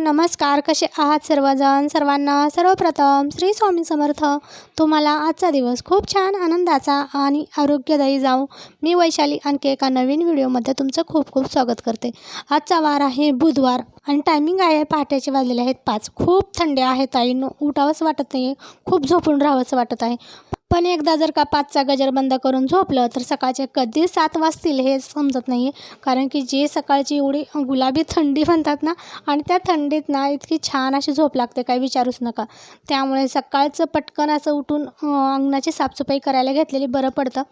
नमस्कार कसे आहात सर्वजण? सर्वांना सर्वप्रथम श्री स्वामी समर्थ. तुम्हाला आजचा दिवस खूप छान आनंदाचा आणि आरोग्यदायी जाऊ मी वैशाली आणखी एका नवीन व्हिडिओमध्ये तुमचं खूप खूप स्वागत करते. आजचा वार आहे बुधवार आणि टायमिंग आहे पहाटेचे वाजलेले आहेत पाच. खूप थंडी आहे ताईनं उठावंच वाटत नाही खूप झोपून राहावंसं वाटत आहे. पण एकदा जर का पाचचा गजर बंद करून झोपलं तर सकाळचे कधी सात वाजतील हे समजत नाही आहे कारण की जे सकाळची एवढी गुलाबी थंडी म्हणतात ना आणि त्या थंडीत ना इतकी छान अशी झोप लागते काही विचारूच नका. त्यामुळे सकाळचं पटकन असं उठून अंगणाची साफसफाई करायला घेतलेली बरं पडतं.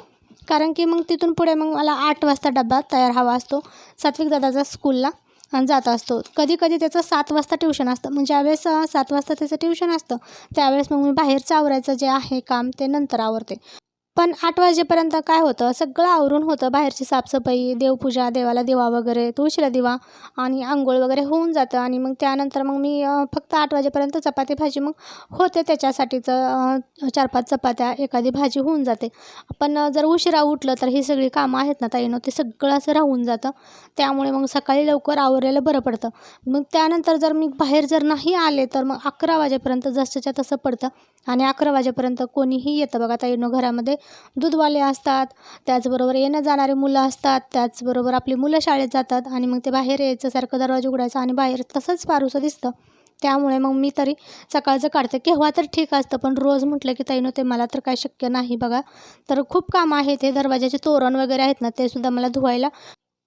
कारण की मग तिथून पुढे मग मला आठ वाजता डबा तयार हवा असतो सात्विक दादाचा स्कूलला. जात असतो. कधी कधी त्याचं सात वाजता ट्युशन असतं. म्हणजे ज्यावेळेस सात वाजता त्याचं ट्युशन असतं त्यावेळेस मग मी बाहेरचं आवरायचं जे आहे काम ते नंतर आवरते. पण आठ वाजेपर्यंत काय होतं? सगळं आवरून होतं. बाहेरची साफसफाई देवपूजा देवाला दिवा वगैरे तुळशीला दिवा आणि आंघोळ वगैरे होऊन जातं. आणि मग त्यानंतर मग मी फक्त आठ वाजेपर्यंत चपाती भाजी मग होते त्याच्यासाठीचं चार पाच चपात्या एखादी भाजी होऊन जाते. पण जर उशिरा उठलं तर ही सगळी कामं आहेत ना ताईनं ते सगळं असं राहून जातं. त्यामुळे मग सकाळी लवकर आवरलेलं बरं पडतं. मग त्यानंतर जर मी बाहेर जर नाही आले तर मग अकरा वाजेपर्यंत जसंच्या तसं पडतं. आणि अकरा वाजेपर्यंत कोणीही येतं बघा ताईनं घरामध्ये. दूधवाले असतात त्याचबरोबर येणं जाणारे मुलं असतात त्याचबरोबर आपली मुलं शाळेत जातात आणि मग ते बाहेर यायचं सारखं दरवाजा उघडायचा आणि बाहेर तसंच पारूसं दिसतं. त्यामुळे मग मी तरी सकाळचं काढते. केव्हा तर ठीक असतं पण रोज म्हटलं की ताई ते मला तर काय शक्य नाही बघा. तर खूप काम आहे ते दरवाजाचे तोरण वगैरे आहेत ना ते सुद्धा मला धुवायला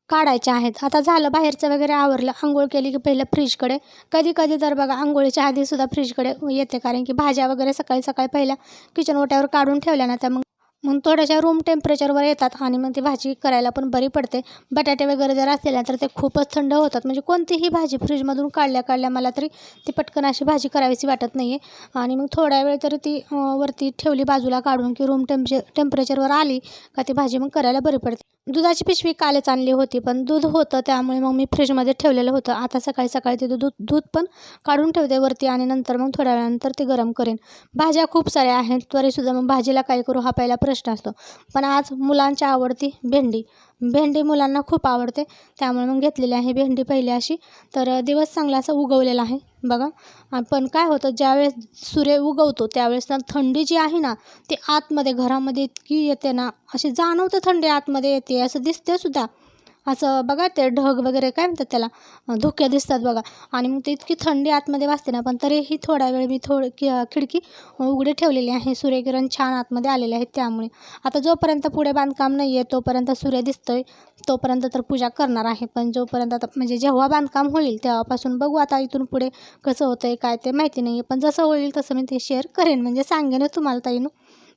काढायचे आहेत. आता झालं बाहेरचं वगैरे आवरलं आंघोळ केली की पहिलं फ्रीजकडे. कधी कधी तर बघा आंघोळीच्या आधीसुद्धा फ्रीजकडे येते कारण की भाज्या वगैरे सकाळी सकाळी पहिल्या किचन ओट्यावर काढून ठेवल्या ना त्या मग मग थोड्याशा रूम टेम्परेचरवर येतात आणि मग ती भाजी करायला पण बरी पडते. बटाटे वगैरे जर असतील ना तर ते खूपच थंड होतात. म्हणजे कोणतीही भाजी फ्रीजमधून काढल्या काढल्या मला तरी ती पटकन अशी भाजी करावीशी वाटत नाही आहे आणि मग थोड्या वेळ तरी ती वरती ठेवली बाजूला काढून की रूम टेम्परे टेम्परेचरवर आली का ती भाजी मग करायला बरी पडते. दुधाची पिशवी कालच आणली होती पण दूध होतं त्यामुळे मग मी फ्रीजमध्ये ठेवलेलं होतं. आता सकाळी सकाळी ते दूध दूध पण काढून ठेवते वरती आणि नंतर मग थोड्या वेळानंतर ते गरम करेन. भाज्या खूप साऱ्या आहेत तरीसुद्धा मग भाजीला काय करू हा पहिला प्रश्न असतो. पण आज मुलांच्या आवडती भेंडी. भेंडी मुलांना खूप आवडते. त्यामुळे मग घेतलेली आहे भेंडी पहिली अशी. तर दिवस चांगला असा उगवलेला आहे. बघा. पण काय होतं ज्यावेळेस सूर्य उगवतो त्यावेळेस ना थंडी जी आहे ना ती आतमध्ये घरामध्ये इतकी येते ना अशी जाणवतं थंडी आतमध्ये येते असं दिसते सुद्धा. असं बघा ते ढग वगैरे काय म्हणतात त्याला? धुक्या धुके दिसतात बघा. आणि मग ते इतकी थंडी आतमध्ये वाजते ना पण तरीही थोडा वेळ मी थोड कि खिडकी उघडी ठेवलेली आहे. सूर्यकिरण छान आतमध्ये आलेले आहेत त्यामुळे. आता जोपर्यंत पुढे बांधकाम नाही आहे तोपर्यंत सूर्य दिसतोय तोपर्यंत तर पूजा करणार आहे. पण जोपर्यंत आता म्हणजे जेव्हा बांधकाम होईल तेव्हापासून बघू आता इथून पुढे कसं होतं आहे काय ते माहिती नाही आहे पण जसं होईल तसं मी ते शेअर करेन. म्हणजे सांगेनच तुम्हाला ताईनू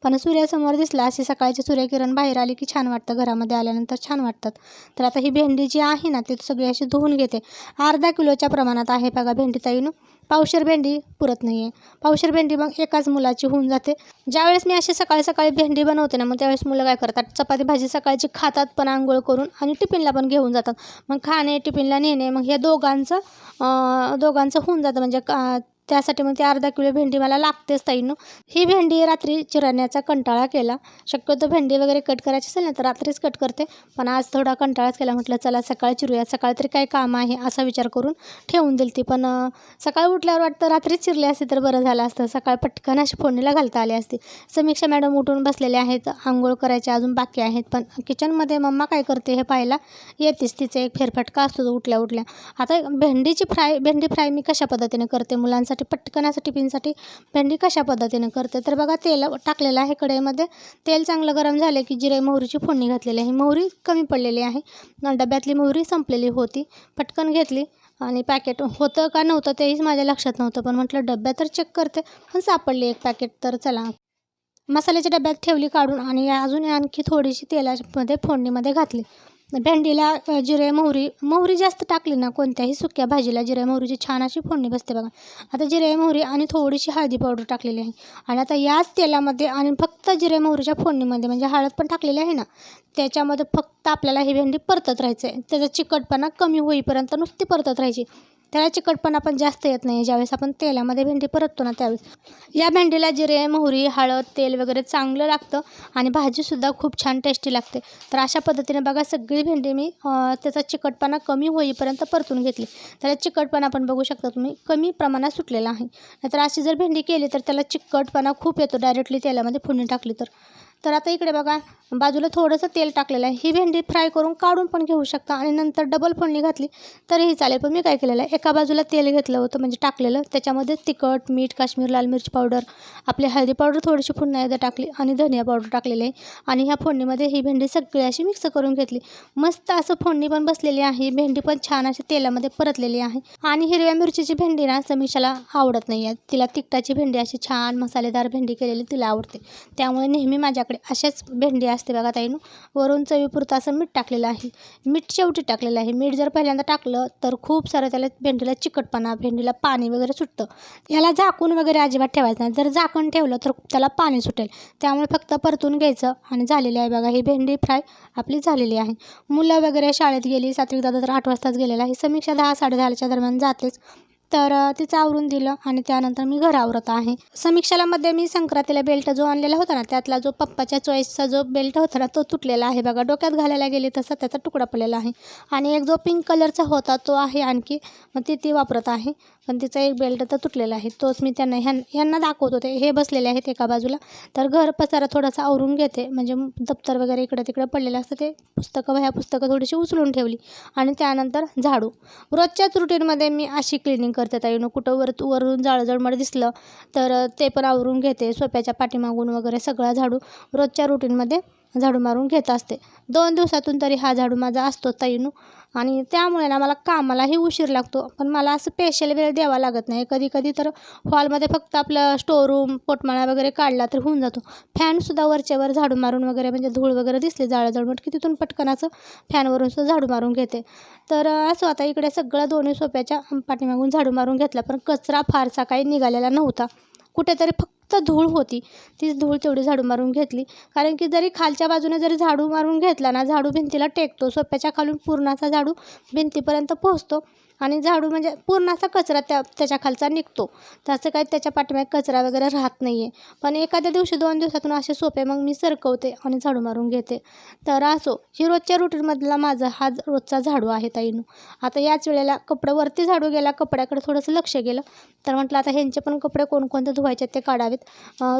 पण सूर्यासमोर दिसला अशी सकाळची सूर्यकिरण बाहेर आली की छान वाटतं. घरामध्ये आल्यानंतर छान वाटतात तर आता ही भेंडी जी आहे ना ती सगळी अशी धुवून घेते. अर्धा किलोच्या प्रमाणात आहे बघा भेंडी ताईनं. पावशेर भेंडी पुरत नाही आहे पावशेर भेंडी मग एकाच मुलाची होऊन जाते. ज्यावेळेस मी अशी सकाळी सकाळी भेंडी बनवते ना मग त्यावेळेस मुलं काय करतात? चपाती भाजी सकाळची खातात पण आंघोळ करून आणि टिफिनला पण घेऊन जातात. मग खाणे टिफिनला नेणे मग हे दोघांचं दोघांचं होऊन जातं. म्हणजे का त्यासाठी मग ती अर्धा किलो भेंडी मला लागतेच ताईनं. ही भेंडी रात्री चिरण्याचा कंटाळा केला. शक्यतो भेंडी वगैरे कट करायची असेल ना तर रात्रीच कट करते. पण आज थोडा कंटाळाच केला. म्हटलं चला सकाळी चिरूया. सकाळी तरी काय काम आहे? असा विचार करून ठेवून दिली ती पण सकाळी उठल्यावर वाटतं रात्रीच चिरली असते तर बरं झालं असतं. सकाळी पटकन अशी फोडणीला घालता आली असती. समीक्षा मॅडम उठून बसलेले आहेत. आंघोळ करायचे अजून बाकी आहेत. पण किचनमध्ये मम्मा काय करते हे पाहायला येतेच. तिचं एक फेरफटका असतो तो उठल्या उठल्या आता भेंडीची फ्राय भेंडी फ्राय मी कशा पद्धतीने करते मुलांसाठी? पटकन असं टिफिनसाठी भेंडी कशा पद्धतीने करते? तर बघा तेल टाकलेलं आहे कढईमध्ये. तेल चांगलं गरम झाले की जिरे मोहरीची फोडणी घातलेली आहे. मोहरी कमी पडलेली आहे. डब्यातली मोहरी संपलेली होती. पटकन घेतली आणि पॅकेट होतं का नव्हतं तेही माझ्या लक्षात नव्हतं पण म्हटलं डब्यात तर चेक करते पण सापडली एक पॅकेट तर चला मसाल्याच्या डब्यात ठेवली काढून आणि अजून आणखी थोडीशी तेलामध्ये फोडणीमध्ये घातली. भेंडीला जिरे मोहरी मोहरी जास्त टाकली ना कोणत्याही सुक्या भाजीला जिरे मोहरीची छान अशी फोडणी बसते बघा. आता जिरे मोहरी आणि थोडीशी हळदी पावडर टाकलेली आहे. आणि आता याच तेलामध्ये आणि फक्त जिरे मोहरीच्या फोडणीमध्ये म्हणजे हळद पण टाकलेली आहे ना त्याच्यामध्ये फक्त आपल्याला ही भेंडी परतत राहायचं आहे त्याचा चिकटपणा कमी होईपर्यंत नुसती परतत राहायची. त्याला चिकटपणा पण जास्त येत नाही. ज्यावेळेस आपण तेलामध्ये भेंडी परततो ना त्यावेळेस. या भेंडीला जिरे मोहरी हळद तेल वगैरे चांगलं लागतं आणि भाजीसुद्धा खूप छान टेस्टी लागते. तर अशा पद्धतीने बघा सगळी भेंडी मी त्याचा चिकटपणा कमी होईपर्यंत परतून घेतली. त्याला चिकटपणा पण बघू शकता तुम्ही कमी प्रमाणात सुटलेला आहे. नाहीतर अशी जर भेंडी केली तर त्याला चिकटपणा खूप येतो डायरेक्टली तेलामध्ये फोडणी टाकली तर. तर आता इकडे बघा बाजूला थोडंसं तेल टाकलेलं आहे. ही भेंडी फ्राय करून काढून पण घेऊ शकता आणि नंतर डबल फोडणी घातली तरीही चालेल. पण मी काय केलेलं आहे? एका बाजूला तेल घेतलं होतं म्हणजे टाकलेलं. त्याच्यामध्ये तिखट मीठ काश्मीर लाल मिरची पावडर आपली हळदी पावडर थोडीशी पुन्हा एकदा टाकली आणि धनिया पावडर टाकलेली आहे. आणि ह्या फोडणीमध्ये ही भेंडी सगळी अशी मिक्स करून घेतली. मस्त असं फोडणी पण बसलेली आहे. भेंडी पण छान अशी तेलामध्ये परतलेली आहे. आणि हिरव्या मिरचीची भेंडी ना समीक्षाला आवडत नाही आहे. तिला तिखटाची भेंडी अशी छान मसालेदार भेंडी केलेली तिला आवडते. त्यामुळे नेहमी माझ्याकडे अशाच भेंडी असते बघा ताईनू. वरून चवीपुरतं असं मीठ टाकलेलं आहे. मीठ शेवटी टाकलेलं आहे. मीठ जर पहिल्यांदा टाकलं तर खूप सारं त्याला भेंडीला चिकटपणा भेंडीला पाणी वगैरे सुटतं. याला झाकून वगैरे अजिबात ठेवायचं नाही. जर झाकण ठेवलं तर त्याला पाणी सुटेल. त्यामुळे फक्त परतून घ्यायचं आणि झालेली आहे बघा. ही भेंडी फ्राय आपली झालेली आहे. मुलं वगैरे शाळेत गेली सात्विक दादा तर आठ वाजताच गेलेला आहे. समीक्षा दहा साडेदहाच्या दरम्यान जातेच. तर तिचं आवरून दिलं आणि त्यानंतर मी घर आवरत आहे. समीक्षालामध्ये मी संक्रांतीला बेल्ट जो आणलेला होता ना त्यातला जो पप्पाच्या चॉईसचा जो बेल्ट होता ना तो तुटलेला आहे बघा. डोक्यात घालायला गेली तसा त्याचा तुकडा पडलेला आहे. आणि एक जो पिंक कलरचा होता तो आहे आणखी मग ती ती वापरत आहे. पण तिचा एक बेल्ट तर तुटलेला आहे. तोच मी त्यांना ह्यां ह्यांना दाखवत. होते हे बसलेले आहेत एका बाजूला. तर घर पसारा थोडासा आवरून घेते. म्हणजे दप्तर वगैरे इकडं तिकडं पडलेलं असतं. ते पुस्तकं ह्या पुस्तकं थोडीशी उचलून ठेवली. आणि त्यानंतर झाडू. रोजच्याच रुटीनमध्ये मी अशी क्लिनिंग करते ताईनं. कुठं वर वरून जाळजळमड दिसलं तर ते पण आवरून घेते. सोप्याच्या पाठीमागून वगैरे सगळा झाडू. रोजच्या रुटीनमध्ये झाडू मारून घेत असते. दोन दिवसातून तरी हा झाडू माझा असतो ताईनू. आणि त्यामुळे ना मला कामालाही उशीर लागतो. पण मला असं स्पेशल वेळ द्यावा लागत नाही. कधी कधी तर हॉलमध्ये फक्त आपलं स्टोरूम पोटमाळा वगैरे काढला तर होऊन जातो. फॅनसुद्धा वरच्यावर झाडू मारून वगैरे म्हणजे धूळ वगैरे दिसली जाळजळमट की तिथून पटकन असं फॅनवरून सुद्धा झाडू मारून घेते. तर असं आता इकडे सगळं दोन्ही सोप्याच्या पाठीमागून झाडू मारून घेतला पण कचरा फारसा काही निघालेला नव्हता. कुठेतरी फक्त धूळ होती. तीच धूळ तेवढी झाडू मारून घेतली. कारण की जरी खालच्या बाजूने जरी झाडू मारून घेतला ना झाडू भिंतीला टेकतो. सोप्याच्या खालून पूर्णाचा झाडू भिंतीपर्यंत पोहोचतो. आणि झाडू म्हणजे पूर्ण असा कचरा त्या त्याच्या खालचा निघतो. तसं काही त्याच्या पाठीमागे कचरा वगैरे राहत नाही आहे पण एखाद्या दिवशी दोन दिवसातून असे सोपे मग मी सरकवते आणि झाडू मारून घेते. तर असो ही रोजच्या रुटीनमधला माझा हा रोजचा झाडू आहे ताईनू. आता याच वेळेला कपड्यावरती वरती झाडू गेला कपड्याकडे थोडंसं लक्ष गेलं तर म्हटलं आता ह्यांचे पण कपडे कोणकोणते धुवायचे ते काढावेत.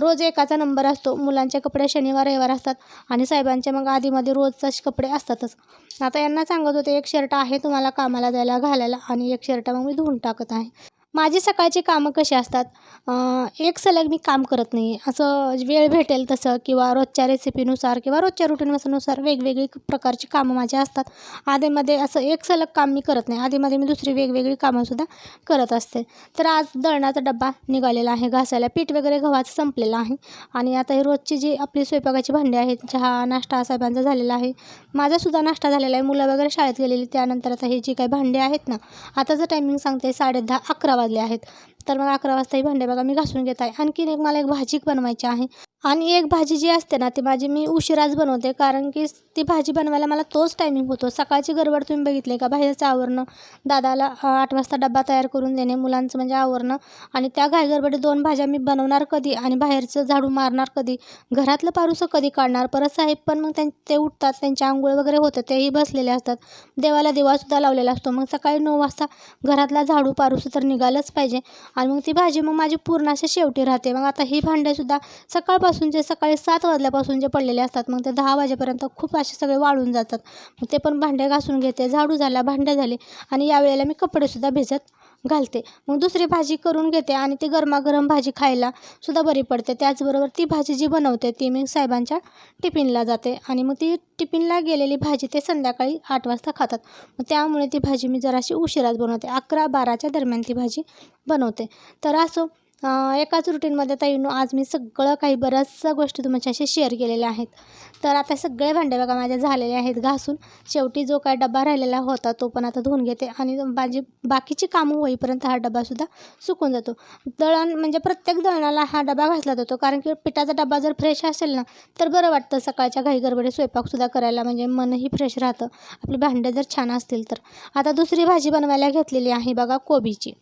रोज एकाचा नंबर असतो मुलांचे कपडे शनिवार रविवार असतात आणि साहेबांचे मग आधीमध्ये रोजचाच कपडे असतातच. आता यांना सांगत होते एक शर्ट आहे तुम्हाला कामाला जायला घालायला आणि एक शर्ट मग मी धुवून टाकत आहे. माझी सकाळची कामं कशी असतात? एक सलग मी काम करत नाही. असं वेळ भेटेल तसं किंवा रोजच्या रेसिपीनुसार किंवा रोजच्या रुटीननुसार वेगवेगळी प्रकारची कामं माझी असतात. आधीमध्ये असं एक सलग काम मी करत नाही. आधीमध्ये मी दुसरी वेगवेगळी कामंसुद्धा करत असते. तर आज दळणाचा डब्बा निघालेला आहे. घासायला पीठ वगैरे गव्हाचं संपलेलं आहे. आणि आता ही रोजची जी आपली स्वयंपाकाची भांडी आहेत चहा नाश्ता साहेबांचा झालेला आहे. माझासुद्धा नाश्ता झालेला आहे. मुलं वगैरे शाळेत गेलेली त्यानंतर आता हे जी काही भांडी आहेत ना आताचं टायमिंग सांगते साडे दहा अकरा वाजले आहेत. तर मग अकरा वाजता ही भांडे बघा मी घासून घेत आहे. आणखीन एक मला एक भाजी बनवायची आहे. आणि एक भाजी जी असते ना ती भाजी मी उशिराच बनवते. कारण की ती भाजी बनवायला मला तोच टायमिंग होतो. सकाळची गडबड तुम्ही बघितले का? बाहेरचं आवरणं दादाला आठ वाजता डब्बा तयार करून देणे मुलांचं म्हणजे आवरणं. आणि त्या घाई गडबडीत दोन भाज्या मी बनवणार कधी आणि बाहेरचं झाडू मारणार कधी? घरातलं पारूसं कधी काढणार? परत साहेब पण मग त्यां ते उठतात त्यांच्या आंघोळ वगैरे होतं तेही बसलेले असतात. देवाला दिवासुद्धा लावलेला असतो. मग सकाळी नऊ वाजता घरातला झाडू पारूसं तर निघालंच पाहिजे. आणि मग ती भाजी मग माझी पूर्ण अशी शेवटी राहते. मग आता ही भांडेसुद्धा सकाळपासून जे सकाळी सात वाजल्यापासून जे पडलेले असतात मग ते दहा वाजेपर्यंत खूप असे सगळे वाळून जातात. मग ते पण भांडे घासून घेते झाडू झाला भांडे झाले आणि यावेळेला मी कपडेसुद्धा भिजत घालते. मग दुसरी भाजी करून घेते आणि ती गरमागरम भाजी खायला सुद्धा बरी पडते. त्याचबरोबर ती भाजी जी बनवते ती मी साहेबांच्या टिफिनला जाते आणि मग ती टिफिनला गेलेली भाजी ते संध्याकाळी आठ वाजता खातात. मग त्यामुळे ती भाजी मी जराशी उशिराच बनवते अकरा बाराच्या दरम्यान ती भाजी बनवते. तर असो एकाच रुटीनमध्ये ताईंनो आज मी सगळं काही बऱ्याचशा गोष्टी तुमच्याशी शेअर केलेल्या आहेत. तर आता सगळे भांडे बघा माझ्या झालेले आहेत घासून. शेवटी जो काय डबा राहिलेला होता तो पण आता धुवून घेते आणि माझी बाकीची कामं होईपर्यंत हा डबासुद्धा सुकून जातो. दळण म्हणजे प्रत्येक दळणाला हा डबा घासला जातो कारण की पिठाचा डबा जर फ्रेश असेल ना तर बरं वाटतं सकाळच्या घाई गडबडीत स्वयंपाकसुद्धा करायला म्हणजे मनही फ्रेश राहतं. आपले भांडे जर छान असतील तर. आता दुसरी भाजी बनवायला घेतलेली आहे बघा कोबीची.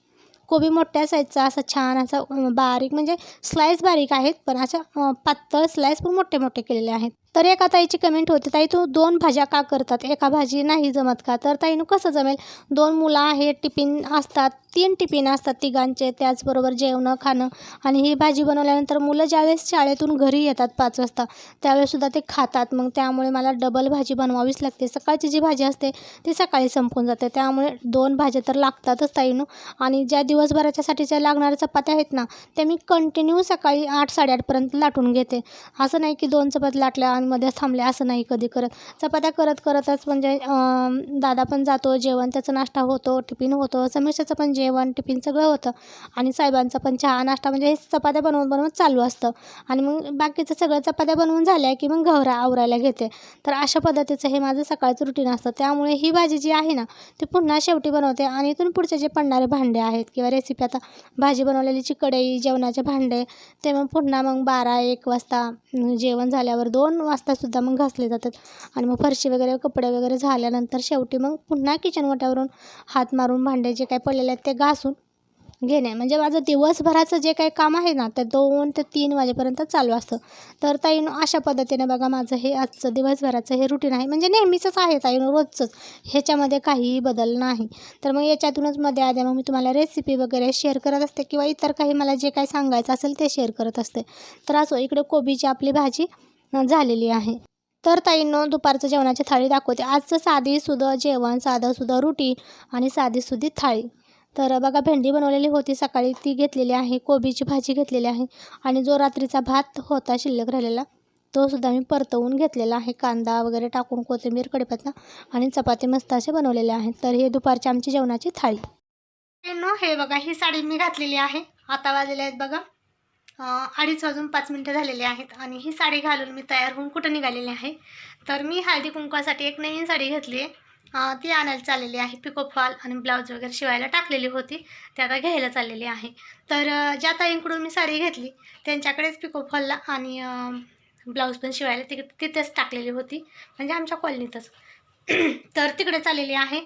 कोबी मोठ्या साईजचा असा छान असा बारीक म्हणजे स्लाईस बारीक आहेत पण अशा पातळ स्लाईस पण मोठे मोठे केलेले आहेत. तर एका ताईची कमेंट होते ताई तू दोन भाज्या का करतात? एका भाजी नाही जमत का? तर ताईनं कसं जमेल? दोन मुलं आहेत टिफिन असतात तीन टिफिन असतात तिघांचे त्याचबरोबर जेवणं खाणं आणि ही भाजी बनवल्यानंतर मुलं ज्यावेळेस शाळेतून घरी येतात पाच वाजता त्यावेळेससुद्धा ते खातात. मग त्यामुळे मला डबल भाजी बनवावीच लागते. सकाळची जी भाजी असते ती सकाळी संपून जाते. त्यामुळे दोन भाज्या तर लागतातच ताईनं आणि ज्या दिवसभराच्यासाठी ज्या लागणाऱ्या चपात्या आहेत ना त्या मी कंटिन्यू सकाळी आठ साडेआठपर्यंत लाटून घेते. असं नाही की दोन चपात लाटल्या आणि थांबले असं नाही कधी करत. चपात्या करत करतच म्हणजे दादा पण जातो जेवण त्याचा नाश्ता होतो टिफिन होतो समीक्षाचं पण जेवण टिफिन सगळं होतं. आणि साहेबांचा पण चहा नाश्ता म्हणजे हे चपात्या बनवून बनवून चालू असतं. आणि मग बाकीचं सगळं चपात्या बनवून झाल्या की मग घवरा आवरायला घेते. तर अशा पद्धतीचं हे माझं सकाळचं रुटीन असतं. त्यामुळे ही भाजी जी आहे ना ती पुन्हा शेवटी बनवते. आणि इथून पुढचे जे पडणारे भांडे आहेत किंवा रेसिपी आता भाजी बनवलेलीची कढई जेवणाचे भांडे ते मग पुन्हा मग बारा एक वाजता जेवण झाल्यावर दोन वाजतासुद्धा मग घासले जातात. आणि मग फरशी वगैरे कपडे वगैरे झाल्यानंतर शेवटी मग पुन्हा किचन वाट्यावरून हात मारून भांडे जे काही पडलेले आहेत ते घासून घेणे. म्हणजे माझं दिवसभराचं जे काही काम आहे ना ते दोन ते तीन वाजेपर्यंत चालू असतं. तर ताईनं अशा पद्धतीने बघा माझं हे आजचं दिवसभराचं हे रुटीन आहे. म्हणजे नेहमीचंच आहे ताईनं रोजचंच. ह्याच्यामध्ये काहीही बदल नाही. तर मग याच्यातूनच मध्ये आधी मग मी तुम्हाला रेसिपी वगैरे शेअर करत असते किंवा इतर काही मला जे काही सांगायचं असेल ते शेअर करत असते. तर असो इकडे कोबीची आपली भाजी झालेली आहे. तर ताईंनो दुपारचं जेवणाची थाळी दाखवते. आजचं साधी सुधं जेवण साधं सुधं रोटी आणि साधी सुधी थाळी. तर बघा भेंडी बनवलेली होती सकाळी. ती घेतलेली आहे. कोबीची भाजी घेतलेली आहे. आणि जो रात्रीचा भात होता शिल्लक राहिलेला तो सुद्धा मी परतवून घेतलेला आहे. कांदा वगैरे टाकून कोथिंबीर कढीपत्ता आणि चपाती मस्त असे बनवलेले आहेत. तर हे दुपारची आमची जेवणाची थाळी. नो हे बघा ही साडी मी घातलेली आहे. आता वाजलेले आहेत बघा. अडीच वाजून पाच मिनटं झालेली आहेत आणि ही साडी घालून मी तयार होऊन कुठं निघालेली आहे? तर मी हळदी कुंकवासाठी एक नवीन साडी घेतली आहे. ती आणायला चाललेली आहे. पिको फॉल आणि ब्लाऊज वगैरे शिवायला टाकलेली होती. ती आता घ्यायला चाललेली आहे. तर ज्या ताईंकडून मी साडी घेतली त्यांच्याकडेच पिको फॉलला आणि ब्लाऊज पण शिवायला तिक तिथेच टाकलेली होती. म्हणजे आमच्या कॉलनीतच. तर तिकडे चाललेली आहे.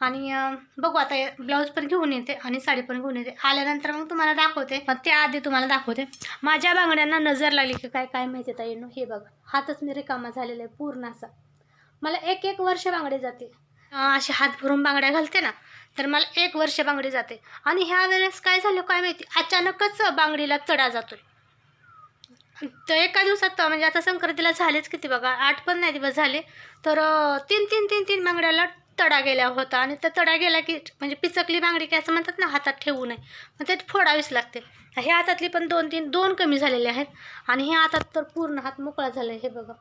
आणि बघू आता ब्लाऊज पण घेऊन येते आणि साडी पण घेऊन येते. आल्यानंतर मग तुम्हाला दाखवते. मग त्याआधी तुम्हाला दाखवते. माझ्या बांगड्यांना नजर लागली की काय काय माहिती ताई येणं? हे बघा. हातच मी रिकामा झालेला आहे पूर्ण असा. मला एक एक वर्ष बांगडे जाते असे हात भरून बांगड्या घालते ना तर मला एक वर्ष बांगडी जाते. आणि ह्या वेळेस काय झालं काय माहिती? अचानकच बांगडीला चढा जातो तर एका दिवसात म्हणजे आता संक्रांतीला झालेच किती बघा आठ पण नाही दिवस झाले तर तीन तीन तीन तीन बांगड्याला तडा गेला होता आणि त्या तडा गेला की म्हणजे पिचकली बांगडी की असं म्हणतात ना हातात ठेवू नये. मग त्यात फोडावीच लागते. हे हातातली पण दोन तीन दोन कमी झालेले आहेत. आणि हे हातात तर पूर्ण हात मोकळा झाला आहे हे बघा.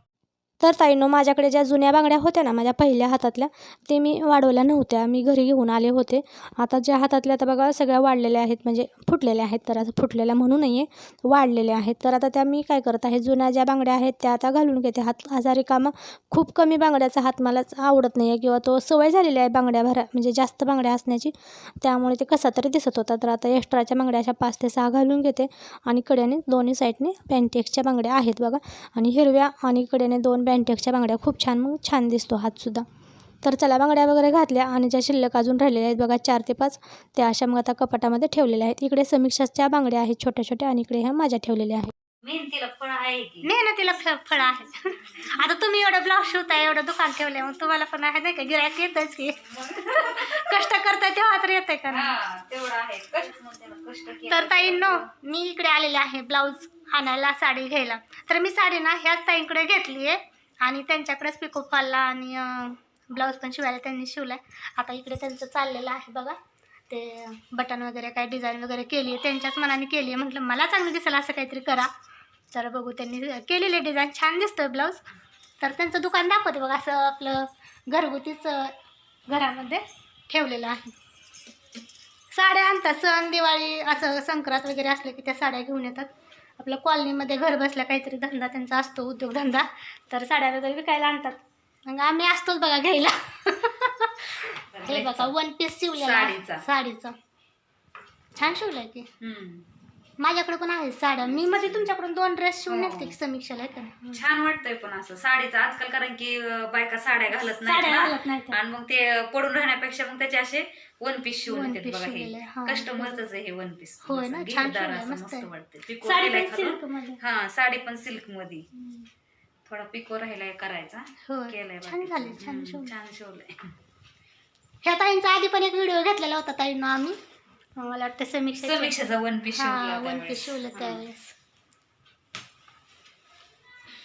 तर ताईनो माझ्याकडे ज्या जुन्या बांगड्या होत्या ना माझ्या पहिल्या हातातल्या ते मी वाढवल्या नव्हत्या. मी घरी घेऊन आले होते. आता ज्या हातातल्या आता बघा सगळ्या वाढलेल्या आहेत. म्हणजे फुटलेल्या आहेत तर आता फुटलेल्या म्हणू नये वाढलेल्या आहेत. तर आता त्या मी काय करत आहे जुन्या ज्या बांगड्या आहेत त्या आता घालून घेते. हात आजारी कामं खूप कमी बांगड्याचा हात मलाच आवडत नाही आहे किंवा तो सवय झालेली आहे बांगड्या भरा म्हणजे जास्त बांगड्या असण्याची. त्यामुळे ते कसा तरी दिसत होता. तर आता एक्स्ट्राच्या बांगड्या अशा पाच ते सहा घालून घेते. आणि कड्याने दोन्ही साईडने पॅन्टेक्सच्या बांगड्या आहेत बघा. आणि हिरव्या आणि कड्याने दोन पॅन्टेक्सच्या बांगड्या खूप छान मग छान दिसतो हातसुद्धा तर चला बांगड्या वगैरे घातल्या आणि ज्या शिल्लक अजून राहिलेल्या आहेत बघा चार ते पाच त्या अशा मग आता कपाटामध्ये ठेवलेल्या आहेत. इकडे समीक्षाच्या बांगड्या आहेत छोट्या छोट्या आणि इकडे ह्या माझ्या ठेवलेल्या आहेत. मेहनतीला फळ आहे की? मेहनतीला फळ आहे. आता तुम्ही एवढं ब्लाऊज शिवताय एवढं दुकान ठेवलंय मग तुम्हाला पण आहे नाही का? गिरायक येतच की. कष्ट करताय तेव्हा तर का नाही? हा तेवढं आहे. कष्ट म्हणते ना कष्ट केलं तर ताईंनो मी इकडे आलेले आहे ब्लाऊज आणायला साडी घ्यायला. तर मी साडी ना ह्याच ताईंकडे घेतली आहे आणि त्यांच्याकडेच पिको फॉलला आणि ब्लाऊज पण शिवायला त्यांनी शिवला आहे आता इकडे त्यांचं चाललेलं आहे बघा. ते बटन वगैरे काय डिझाईन वगैरे केली आहे त्यांच्याच मनाने केली आहे म्हटलं मला चांगलं दिसेल असं काहीतरी करा. तर बघू त्यांनी केलेले डिझाईन छान दिसतोय ब्लाऊज तर त्यांचं दुकान दाखवते बघा असं आपलं घरगुतीच घरामध्ये ठेवलेलं आहे. साड्या आणतात सण दिवाळी असं संक्रांत वगैरे असलं की त्या साड्या घेऊन येतात. आपल्या कॉलनीमध्ये घर बसल्या काहीतरी धंदा त्यांचा असतो उद्योगधंदा तर साड्या वगैरे विकायला आणतात. मग आम्ही असतोच बघा घ्यायला. हे बघा वन पीस शिवलेला साडीचा. साडीचा. छान शिवलाय की. माझ्याकडे पण आहे साड्या. मी मध्ये तुमच्याकडून दोन ड्रेस शिवून हो. समीक्षाला आहे का नाही? छान वाटतंय पण असं साडीचं. आजकाल कारण की बायका साड्या घालत नाही. आणि मग ते पडून राहण्यापेक्षा मग त्याचे असे वन पीस शिवून One piece बघा शिवलेले, हे. हा. कस्टमरच आहे हे वन पीस होय ना, छान शिवलंय, मस्त मस्त आहे. वाटते. पिको साडी राहिलाय पण खालून. सिल्कमध्ये. हा साडी पण सिल्कमध्ये. थोडा पिको राहिलाय करायचा. होय केलाय छान बाकीचं. झाले छान हम्म, शिवले छान शिवलंय ह्या ताईंचा आधी पण एक व्हिडिओ घेतलेला होता ताईंना आम्ही. मला वाटतं समीक्षा समीक्षाचा वन पीस हा वन पीस शिवलं त्यावेळेस.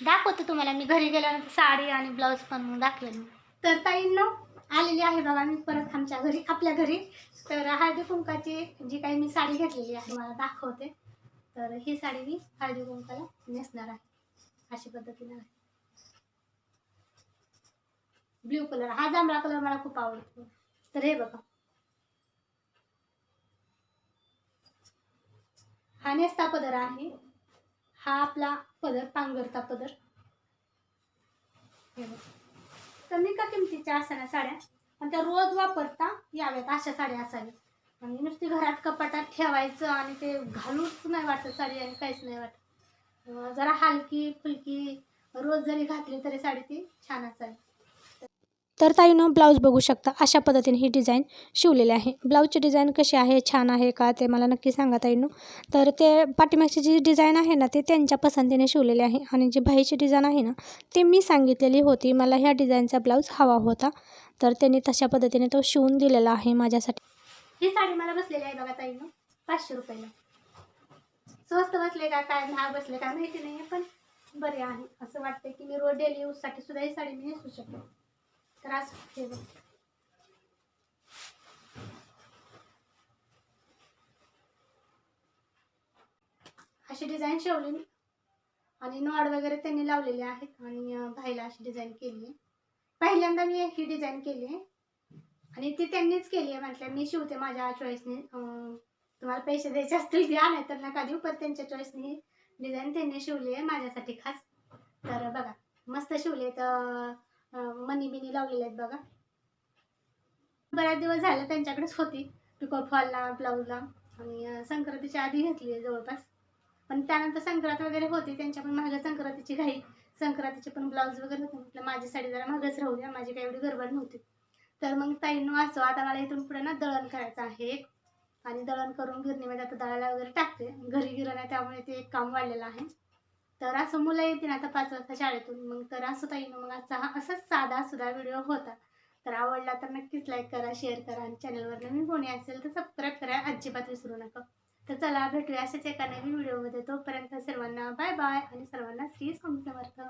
दाखवते तुम्हाला मी घरी गेल्यानंतर साडी आणि ब्लाऊज पण दाखवेन. तर ताईंना आलेली आहे बघा मी परत आमच्या घरी आपल्या घरी. तर हळदी कुंकाची जी काही मी साडी घेतलेली आहे मला दाखवते. तर ही साडी मी हळदी कुंकाला नेसणार आहे अशी पद्धतीने आहे. ब्ल्यू कलर हा जांभळा कलर मला खूप आवडतो. तर हे बघा. हा नेसता पदर आहे. हा आपला पदर पांघरता पदर. हे बघा. कमी का किमतीच्या असाव्या साड्या? पण त्या रोज वापरता याव्यात अशा साड्या असाव्यात आणि नुसती घरात कपाटात ठेवायचं आणि ते घालूच नाही वाटत साडी आणि काहीच नाही वाटत. जरा हलकी फुलकी रोज जरी घातली तरी साडी ती छान असावी. तर ताईनं ब्लाऊज बघू शकता अशा पद्धतीने ही डिझाईन शिवलेली आहे. ब्लाऊजची डिझाईन कशी आहे छान आहे का ते मला नक्की सांगा ताईनं. तर ते पाठीमागची जी डिझाईन आहे ना ते त्यांच्या पसंतीने शिवलेली आहे. आणि जी भाईची डिझाईन आहे ना ते मी सांगितलेली होती. मला ह्या डिझाईनचा ब्लाऊज हवा होता. तर त्यांनी तशा पद्धतीने तो शिवून दिलेला आहे माझ्यासाठी. ही साडी मला बसलेली आहे बघा ताईनं पाचशे रुपयाला. स्वस्त बसले का काय महाग बसले काय माहिती नाही पण बरे आहे. असं वाटतं की मी रोज डेली यूजसाठी सुद्धा ही साडी मी नेसू शकते. तर असं बघ. अशी डिझाईन शिवली आणि नॉड वगैरे त्यांनी लावलेले आहेत. आणि भाईला अशी डिझाईन केली आहे. पहिल्यांदा मी ही डिझाईन केली आहे. आणि ती त्यांनीच केली आहे. म्हटलं मी शिवते माझ्या चॉईसने तुम्हाला पैसे द्यायचे असतील द्या नाही तर नका देऊ. पण त्यांच्या चॉईसने डिझाईन त्यांनी शिवली आहे माझ्यासाठी खास. तर बघा मस्त शिवले तर मनी बिनी लावलेले आहेत बघा. बऱ्याच दिवस झाले त्यांच्याकडेच होती. पिको फॉलला ब्लाऊजला. आणि संक्रांतीच्या आधी घेतली आहे जवळपास. पण त्यानंतर संक्रांत वगैरे होती. त्यांच्या पण माझ्या संक्रांतीची घाई. संक्रांतीचे पण ब्लाऊज वगैरे होते. म्हटलं माझी साडी जरा मागच राहू द्या. माझी काही एवढी गडबड नव्हती. तर मग ताईनं असो आता मला इथून पुढे ना दळण करायचं आहे एक. आणि दळण करून गिरणीमध्ये आता दळायला वगैरे टाकते. घरी गिरण आहे त्यामुळे ते एक काम वाढलेलं आहे. तर असं मुलं येतील आता पाच वाजता शाळेतून. मग तर असं ताई मग आजचा हा असाच साधा सुद्धा व्हिडिओ होता. तर आवडला तर नक्कीच लाईक करा शेअर करा आणि चॅनलवर नवीन कोणी असेल तर सबस्क्राईब करा. अजिबात विसरू नका. तर चला भेटूया अशाच एका नवीन व्हिडिओमध्ये तोपर्यंत सर्वांना बाय बाय आणि सर्वांना श्री स्वामी समर्थ.